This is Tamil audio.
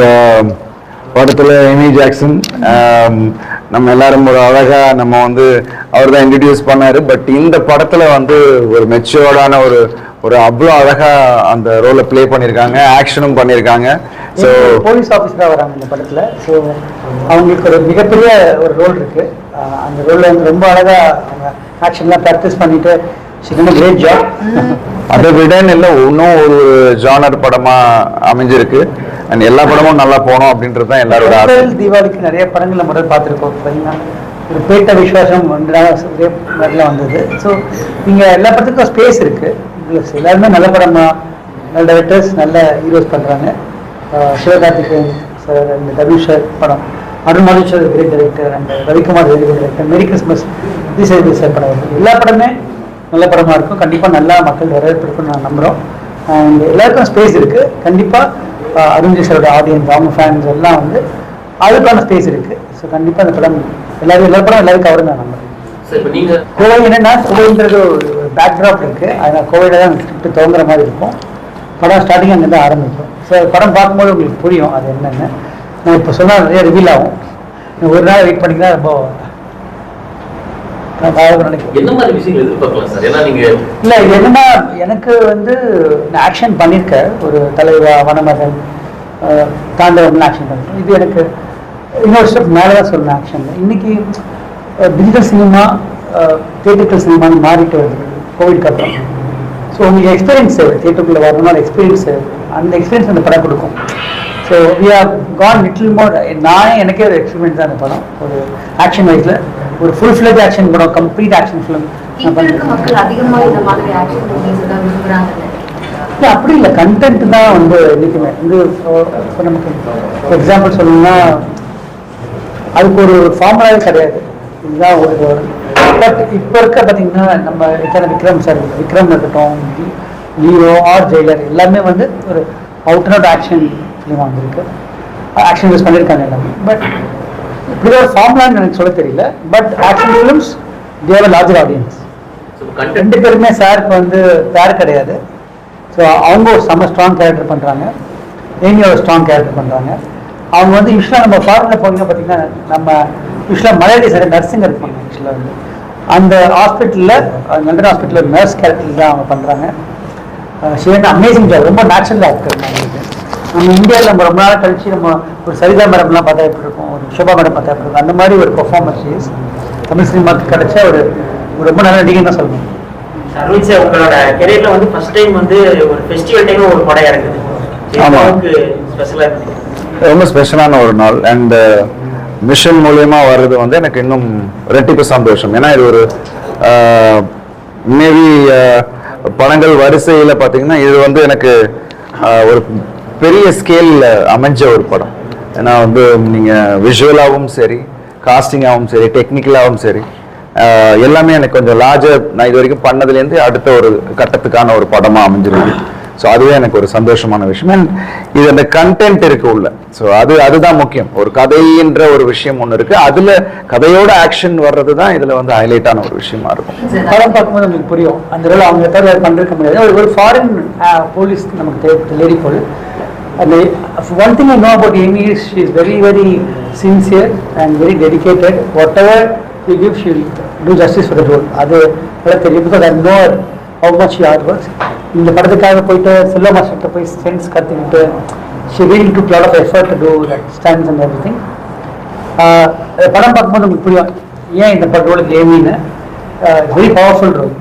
இந்த படத்தில் எமி ஜாக்சன் நம்ம எல்லாரும் ஒரு அழகா நம்ம வந்து அவர் தான் இன்ட்ரடியூஸ் பண்ணாரு. பட் இந்த படத்துல வந்து ஒரு மெச்சூர்டான ஒரு ஒரு அவ்வளோ அழகா அந்த ரோலை ப்ளே பண்ணியிருக்காங்க ஆக்ஷனும் பண்ணியிருக்காங்க. ஸோ போலீஸ் ஆஃபீஸராக வராங்க இந்த படத்தில். ஸோ அவங்களுக்கு ஒரு மிகப்பெரிய ஒரு ரோல் இருக்கு. அந்த ரோலில் வந்து ரொம்ப அழகாக அவங்க ஆக்ஷன்லாம் ப்ராக்டிஸ் பண்ணிட்டு கிரேட் ஜாப் அதை விடன்னு இல்லை இன்னும் ஒரு ஜானர் படமா அமைஞ்சிருக்கு. அண்ட் எல்லா படமும் நல்லா போகணும் அப்படின்றது தான் எல்லாரோட தீபாவளிக்கு நிறைய படங்கள் நம்ம பார்த்துருக்கோம் பார்த்தீங்கன்னா. ஒரு பேட்ட விஸ்வாசம் ரெண்டு மாதிரிலாம் வந்தது. ஸோ இங்கே எல்லா படத்துக்கும் ஸ்பேஸ் இருக்கு. ப்ளஸ் எல்லாருமே நல்ல படமா நல்ல டேரக்டர்ஸ் நல்ல ஹீரோஸ் பண்ணுறாங்க சிவகார்த்திகேயன் சார் அந்த தனுஷர் படம். Arun Matheswar great director and Ravikumar very director Merry Christmas Vijay sir படம். எல்லா படமே நல்ல படமாக இருக்கும். கண்டிப்பாக நல்லா மக்கள் வரவேற்பு இருக்கும்னு நான் நம்புகிறோம் அண்ட் எல்லாருக்கும் ஸ்பேஸ் இருக்குது கண்டிப்பாக அருண்ஜி சாரோட ஆடியன்ஸ் அவங்க ஃபேன்ஸ் எல்லாம் வந்து அதுக்கான ஸ்பேஸ் இருக்கு. ஸோ கண்டிப்பாக அந்த படம் எல்லாரும் எல்லா படம் எல்லாரும் இப்போ நீங்க கோவை என்னன்னா கோவைன்றது ஒரு பேக்ட்ராப் இருக்கு. அதனால் கோவையில தான் ஸ்கிரிப்ட் துவங்குற மாதிரி இருக்கும். படம் ஸ்டார்டிங் அங்கே தான் ஆரம்பிக்கும். ஸோ படம் பார்க்கும்போது உங்களுக்கு புரியும் அது என்னென்னு. நான் இப்போ சொன்னால் நிறைய ரிவீல் ஆகும். ஒரு நாள் வெயிட் பண்ணிங்கன்னா ரொம்ப என்ன மாதிரி விஷயங்கள் எதிர்பார்க்கலாம் சார்? ஏன்னா நீங்க இல்லை இது என்னன்னா எனக்கு வந்து நான் ஆக்ஷன் பண்ணியிருக்கேன் ஒரு தலைவா வனமகன் அஹ், தாண்டவம்லாம் ஆக்ஷன் பண்ணிருக்கேன் இது எனக்கு இன்னொரு ஸ்டெப் மேலே தான் சொல்லணும் ஆக்ஷன் இன்னைக்கு டிஜிட்டல் சினிமா தியேட்டர்கள் சினிமான்னு மாறிட்டு வருது. கோவிட்க்கு அப்புறம். ஸோ உங்களுக்கு எக்ஸ்பீரியன்ஸ் தேவை. தியேட்டருக்குள்ளே வரணும்னா எக்ஸ்பீரியன்ஸ் தேவை. அந்த எக்ஸ்பீரியன்ஸ் அந்த படம் கொடுக்கும். So we are gone little more நானே எனக்கே ஒரு எக்ஸ்பீரியன்ஸ் தான் அந்த படம். ஒரு ஆக்ஷன் வைஸில் ஒரு ஃபுல் ஃபிளேஜ் ஆக்ஷன் படம் கம்ப்ளீட் ஆக்ஷன் ஃபிலிம் இந்த இல்லை அப்படி இல்லை. கண்டென்ட் தான் வந்து என்றைக்குமே வந்து இப்போ நமக்கு எக்ஸாம்பிள் சொல்லணும்னா அதுக்கு ஒரு ஃபார்முலாவே கிடையாது. இதுதான் ஒரு பட் இப்போ இருக்க பார்த்தீங்கன்னா நம்ம எத்தனை விக்ரம் சார் விக்ரம் இருக்கட்டும் லீரோ ஆர் ஜெயிலர் எல்லாமே வந்து ஒரு out and out action film வந்திருக்கு ஆக்ஷன் யூஸ் பண்ணியிருக்காங்க எல்லாமே. பட் இப்படி ஒரு ஃபார்முலான்னு எனக்கு சொல்ல தெரியல. பட் ஆக்ஷன் ஃபிலிம்ஸ் தேவ லார்ஜர் ஆடியன்ஸ் ரெண்டு பேருமே சாருக்கு வந்து பேர் கிடையாது. ஸோ அவங்க ஒரு செம்ம ஸ்ட்ராங் கேரக்டர் பண்ணுறாங்க ஏமி ஒரு ஸ்ட்ராங் கேரக்டர் பண்ணுறாங்க அவங்க வந்து யூஸ்வலாக நம்ம ஃபாரினில் போனீங்கன்னா பார்த்தீங்கன்னா நம்ம யூஸ்வலாக மலையாளி சார் நர்ஸுங்க இருப்பாங்க யூஸ்வலாக வந்து. அந்த ஹாஸ்பிட்டலில் லண்டன் ஹாஸ்பிட்டலில் நர்ஸ் கேரக்டர் தான் அவங்க பண்ணுறாங்க ஷேன் அமேசிங் ஜாப் ரொம்ப நேச்சுரல் ஆக்டர் நம்ம இந்தியாவில் நம்ம ரொம்ப நாள் கழிச்சு நம்ம ஒரு சரிதா மேடம்லாம் பார்த்தா எப்படி இருக்கும்? ஒரு ஷோபா மேடம் பார்த்தா எப்படி இருக்கும்? அந்த மாதிரி ஒரு பெர்ஃபார்மன்ஸ் இஸ் தமிழ் சினிமாவுக்கு கிடைச்ச ஒரு ரொம்ப நல்ல நடிகை தான் சொல்லணும். அருண் சார் உங்களோட கெரியர்ல வந்து ஃபர்ஸ்ட் டைம் வந்து ஒரு ஃபெஸ்டிவல் டைம் ஒரு படம் இறங்குது. ஆமா. ஸ்பெஷலா இருக்கு? ரொம்ப ஸ்பெஷலான ஒரு நாள். அண்ட் மிஷன் மூலியமா வர்றது வந்து எனக்கு இன்னும் ரெட்டிப்பு சந்தோஷம். ஏன்னா இது ஒரு மேபி படங்கள் வரிசையில் பார்த்தீங்கன்னா இது வந்து எனக்கு ஆஹ், ஒரு பெரிய ஸ்கேலில் அமைஞ்ச ஒரு படம். ஏன்னா வந்து நீங்கள் விஷுவலாகவும் சரி காஸ்டிங்காகவும் சரி டெக்னிக்கலாகவும் சரி எல்லாமே எனக்கு கொஞ்சம் லார்ஜர் நான் இது வரைக்கும் பண்ணதுலேருந்து அடுத்த ஒரு கட்டத்துக்கான ஒரு படமாக அமைஞ்சிருக்கு. ஸோ அதுவே எனக்கு ஒரு சந்தோஷமான விஷயம். அண்ட் இது அந்த கண்டென்ட் இருக்கு உள்ள. ஸோ அது அதுதான் முக்கியம். ஒரு கதைன்ற ஒரு விஷயம் ஒன்று இருக்கு. அதுல கதையோட ஆக்ஷன் வர்றது தான் இதுல வந்து ஹைலைட்டான ஒரு விஷயமா இருக்கும். படம் பார்க்கும்போது நமக்கு புரியும். அந்த வேலை அவங்க தவிர பண்ணிருக்க முடியாது. ஒரு- ஒரு ஃபாரின் போலீஸ் நமக்கு தேவை லேடி போல். அந்த one thing I know about Amy is she is very very sincere and very dedicated whatever you give she'll do justice for the role அது நல்லா தெரியும். Because I know how much you hard works இந்த படத்துக்காக போயிட்டு செல்வ மாஸ்டர்கிட்ட போய் சென்ஸ் கற்றுக்கிட்டு she real to lot of effort to do that stunts and everything படம் பார்க்கும்போது உங்களுக்கு புரியும் ஏன் இந்த படத்தோட கேமின்னு வெரி பவர்ஃபுல் ரோல்